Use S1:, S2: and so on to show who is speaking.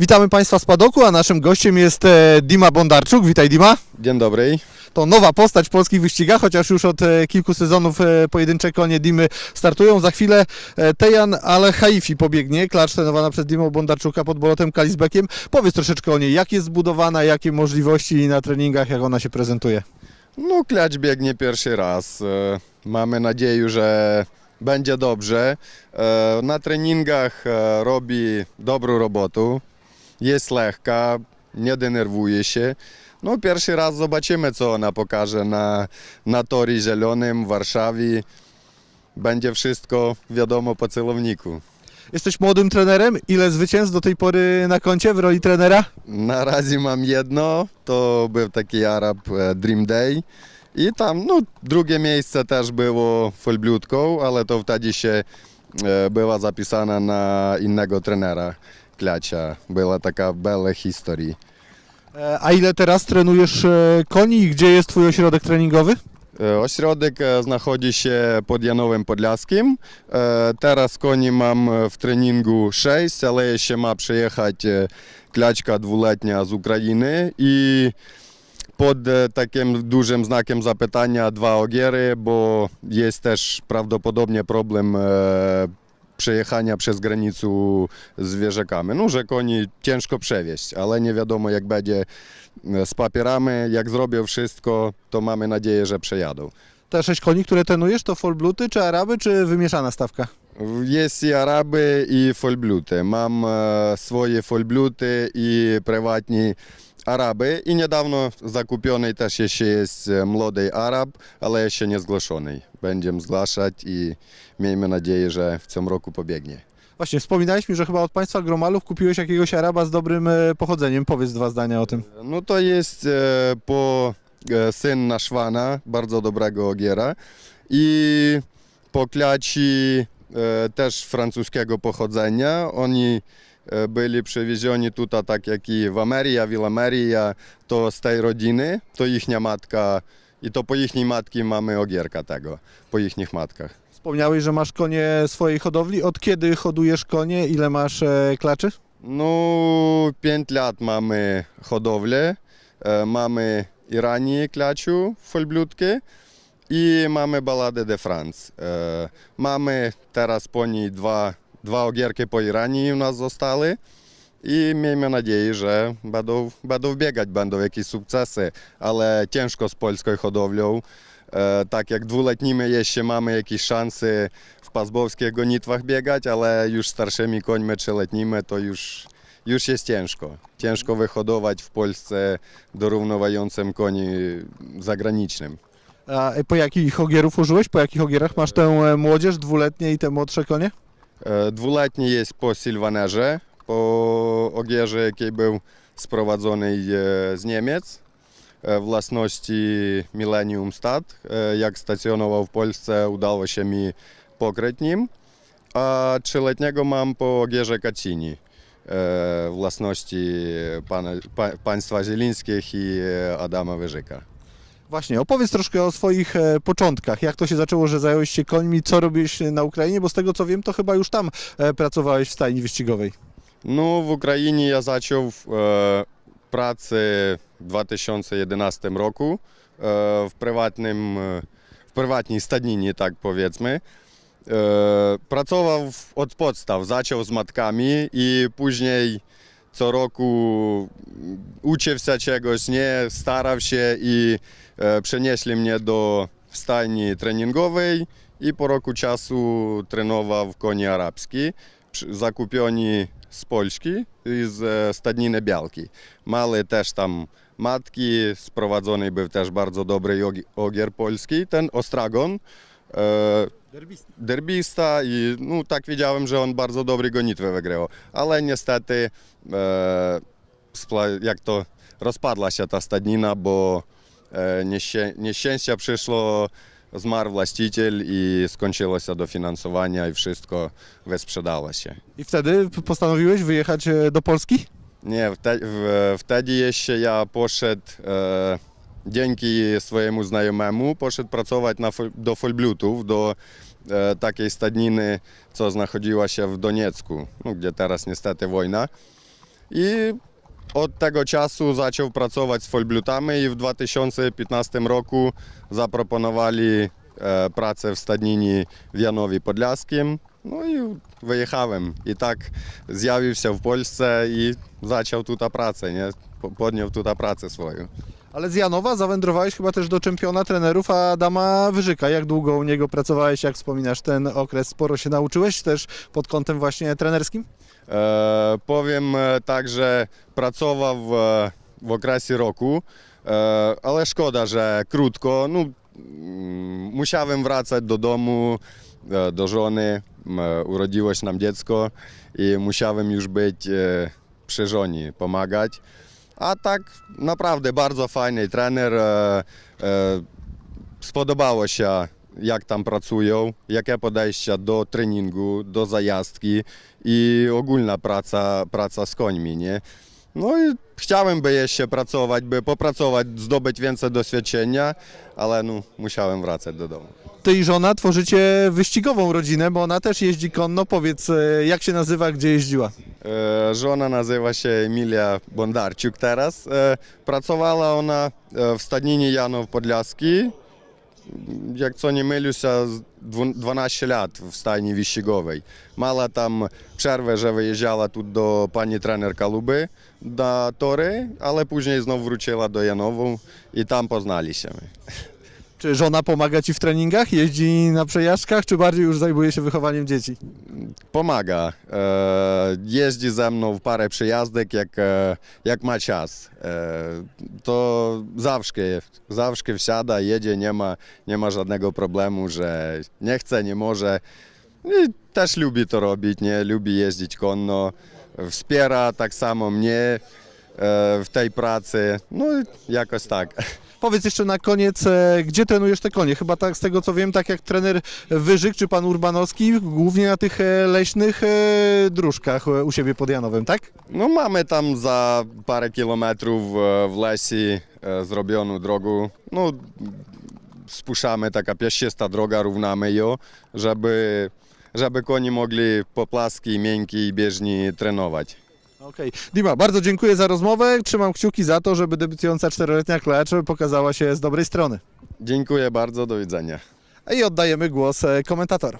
S1: Witamy Państwa z Padoku, a naszym gościem jest e, Dima Bondarczuk. Witaj Dima.
S2: Dzień dobry.
S1: To nowa postać w polskich wyścigach, chociaż już od e, kilku sezonów e, pojedyncze konie Dimy startują. Za chwilę Tejan Ale Haifi pobiegnie, klacz trenowana przez Dimą Bondarczuka pod Bolotem Kalisbekiem. Powiedz troszeczkę o niej, jak jest zbudowana, jakie możliwości na treningach, jak ona się prezentuje.
S2: No, klacz biegnie pierwszy raz. Mamy nadzieję, że będzie dobrze. Na treningach robi dobrą robotę. Jest lekka, nie denerwuje się. No, pierwszy raz zobaczymy, co ona pokaże na, na torii zielonym w Warszawie. Będzie wszystko wiadomo po celowniku.
S1: Jesteś młodym trenerem. Ile zwycięstw do tej pory na koncie w roli trenera?
S2: Na razie mam jedno, to był taki Arab e, Dream Day. I tam, no, drugie miejsce też było Folblutką, ale to wtedy się e, była zapisana na innego trenera Klacza. Była taka bela historia.
S1: E, A ile teraz trenujesz e, koni i gdzie jest Twój ośrodek treningowy?
S2: E, Ośrodek e, znajduje się pod Janowem Podlaskim. E, Teraz koni mam e, w treningu 6, ale jeszcze ma przyjechać e, klaczka dwuletnia z Ukrainy i pod e, takim dużym znakiem zapytania dwa ogiery, bo jest też prawdopodobnie problem e, przejechania przez granicę z zwierzakami. No, że koni ciężko przewieźć, ale nie wiadomo jak będzie e, z papierami. Jak zrobią wszystko, to mamy nadzieję, że przejadą.
S1: Te sześć koni, które trenujesz, to Folbluty, czy Araby, czy wymieszana stawka?
S2: Jest i Araby, i Folbluty. Mam e, swoje Folbluty i prywatni Araby. I niedawno zakupiony też jeszcze jest e, młody Arab, ale jeszcze nie zgłoszony. Będziemy zgłaszać i miejmy nadzieję, że w tym roku pobiegnie.
S1: Właśnie, wspominałeś mi, że chyba od państwa gromalów kupiłeś jakiegoś Araba z dobrym e, pochodzeniem. Powiedz dwa zdania o tym.
S2: No to jest e, po e, syn Naszwana, bardzo dobrego ogiera i po klaci e, też francuskiego pochodzenia. Oni e, byli przewiezioni tutaj, tak jak i w Ameria, Willameria, to z tej rodziny, to ichnia matka i to po ichniej matki mamy ogierka tego, po ichnych matkach.
S1: Wspomniałeś, że masz konie swojej hodowli. Od kiedy hodujesz konie? Ile masz e, klaczy?
S2: Ну, 5 lat mamy hodowlę, e, mamy Iranii klaciu folblutkę i mamy Baladę de France. E, Mamy teraz po niej dwa, dwa ogierki po Iranii u nas zostały i miejmy nadzieję, że będą, będą biegać, będą jakieś sukcesy, ale ciężko z polską hodowlą. E, Tak jak dwuletnimi jeszcze mamy jakieś szanse w pazbowskich gonitwach biegać, ale już starszymi końmi trzyletnimi to już, już jest ciężko. Ciężko wyhodować w Polsce dorównywającym koni zagranicznym.
S1: A po jakich ogierów użyłeś? Po jakich ogierach masz tę e, młodzież, dwuletnie i te młodsze konie?
S2: Po Sylwanerze, po ogierze, jaki był sprowadzony e, z Niemiec e, własności Millennium Stat. E, Jak stacjonował w Polsce, udało się mi pokryć nim. A trzyletniego mam po ogierze Kacini e, własności pana, pa, państwa Zielińskich i e, Adama Wyżyka.
S1: Właśnie, opowiedz troszkę o swoich e, początkach. Jak to się zaczęło, że zająłeś się końmi? Co robiłeś na Ukrainie? Bo z tego co wiem, to chyba już tam e, pracowałeś w stajni wyścigowej.
S2: Ну, в Україні я почав е, працю в 2011 року е, в, приватним, е, в приватній стаднині, так powiedzmy. E, pracował od podstaw, zaczął z matkami i później co roku uczył się czegoś, nie starał się i e, przenieśli mnie do stajni treningowej i po roku czasu trenował konie arabskie, przy- zakupioni z Polski z stadniny Białki. Mali też tam matki, sprowadzony był też bardzo dobry ogi- ogier polski, ten Ostragon. E, derbista i no, tak wiedziałem, że on bardzo dobry gonitwę wygrywał. Ale niestety e, jak to rozpadła się ta stadnina, bo e, nieszczę- nieszczęście przyszło, zmarł właściciel i skończyło się dofinansowania i wszystko wysprzedało się.
S1: I wtedy postanowiłeś wyjechać do Polski?
S2: Nie, wte, w, wtedy jeszcze ja poszedł dzięki swojemu znajomemu, poszedł pracować na, fol- do Folblutów, do e, takiej stadniny, co znachodziła się w Doniecku, no, gdzie teraz niestety wojna. i od tego czasu zaczął pracować z folblutami i w 2015 roku zaproponowali e, pracę w stadninie w Janowie Podlaskim. No i wyjechałem i tak zjawił się w Polsce i zaczął tutaj pracę, nie? Po- Podjął tutaj pracę swoją.
S1: Ale z Janowa zawędrowałeś chyba też do czempiona trenerów Adama Wyżyka. Jak długo u niego pracowałeś, jak wspominasz ten okres? Sporo się nauczyłeś też pod kątem właśnie trenerskim?
S2: E, powiem e, tak, że pracował w, w okresie roku, e, ale szkoda, że krótko. No, mm, musiałem wracać do domu, e, do żony. Urodziło się nam dziecko i musiałem już być e, przy żonie, pomagać. A tak naprawdę bardzo fajny trener. E, e, spodobało się, jak tam pracują, jakie podejście do treningu, do zajazdki i ogólna praca, praca z końmi, nie? No i chciałem by jeszcze pracować, by popracować, zdobyć więcej doświadczenia, ale no, musiałem wracać do domu.
S1: Ty i żona tworzycie wyścigową rodzinę, bo ona też jeździ konno. Powiedz, e, jak się nazywa, gdzie jeździła?
S2: E, Żona nazywa się Emilia Bondarczuk teraz. E, Pracowała ona e, w stadninie Janów Podlaski. Jak co nie mylę się, z dwu- 12 lat w stajni wyścigowej. Mała tam przerwę, że wyjeżdżała tu do pani trener Kaluby na tory, ale później znowu wróciła do Janowu i tam poznali się.
S1: Czy żona pomaga ci w treningach, jeździ na przejażdżkach, czy bardziej już zajmuje się wychowaniem dzieci?
S2: Pomaga. E, jeździ ze mną w parę przejazdek, jak, e, jak ma czas. E, to zawsze, zawsze wsiada, jedzie, nie ma, nie ma żadnego problemu, że nie chce, nie może. I też lubi to robić, nie? lubi jeździć konno. Wspiera tak samo mnie w tej pracy. No jakoś tak.
S1: Powiedz jeszcze na koniec, e, gdzie trenujesz te konie? Chyba tak z tego co wiem, tak jak trener Wyżyk czy pan Urbanowski, głównie na tych e, leśnych e, dróżkach e, u siebie pod Janowem, tak?
S2: No mamy tam za parę kilometrów e, w lesie e, zrobioną drogę. No spuszczamy taka piaszczysta droga, równamy ją, żeby, żeby koni mogli po plaskiej, miękkiej i bieżni trenować.
S1: Okej. Dima, bardzo dziękuję za rozmowę. Trzymam kciuki za to, żeby debiutująca czteroletnia klacz pokazała się z dobrej strony.
S2: Dziękuję bardzo, do widzenia.
S1: I oddajemy głos e, komentator.